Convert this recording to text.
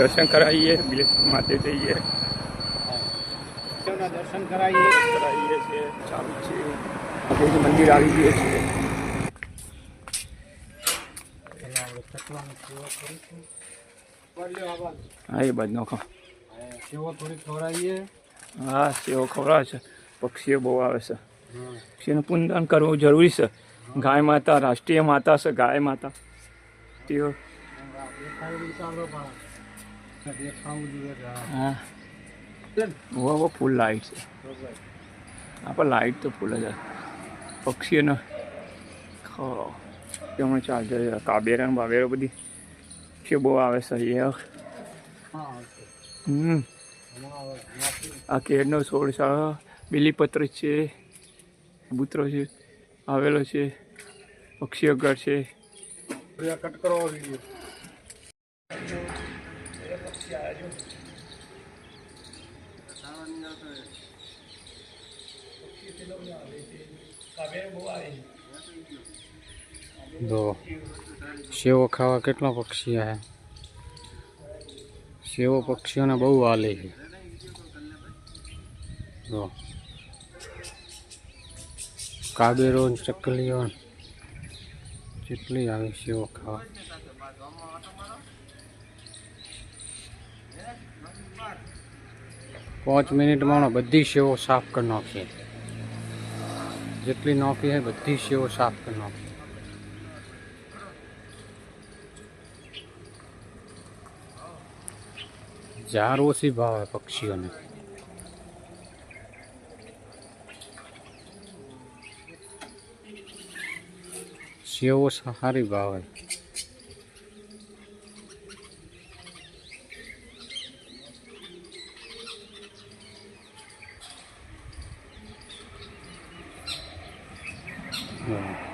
દર્શન કરાવીએ બિલેશ્વર માતે જઈએ. દર્શન કરાવીએ. કરાવીએ છીએ. ચાલુ છે મંદિર આવી ગયું છે. હા એ બાજુ નખો. સેવો થોડી ખવડાવીએ. હા સેવો ખવડાવે છે. પક્ષીઓ બહુ આવે છે. પક્ષીઓનું પૂનદાન કરવું જરૂરી છે. ગાય માતા રાષ્ટ્રીય માતા છે ગાય માતા. તેઓ હા. બહુ ફૂલ લાઇટ છે. આપણે પણ લાઇટ તો ફૂલ જ પક્ષીઓનો ખરો તેમાં ચાલશે કાબેરા બાબેરો બધી છે બહુ આવે છે હમ. આ કેરનો છોડ છે. બીલીપત્ર છે. કબૂતરો છે. આવેલો છે. પક્ષીઓ ઘર છે. કટ દો સેવો ખાવા કેટલા પક્ષી આવે સેવો પક્ષીઓને બહુ હાલે છે. જો કાબેરો ચકલીઓ ને કેટલી આવે સેવો ખાવા? પાંચ મિનિટમાં બધી સેવો સાફ કરી નાખીએ. જેટલી નાખી હોય બધી સેવો સાફ કરી નાખીએ. ઝાડ ઓછી ભાવે પક્ષીઓને. સેવો સારી ભાવે હા.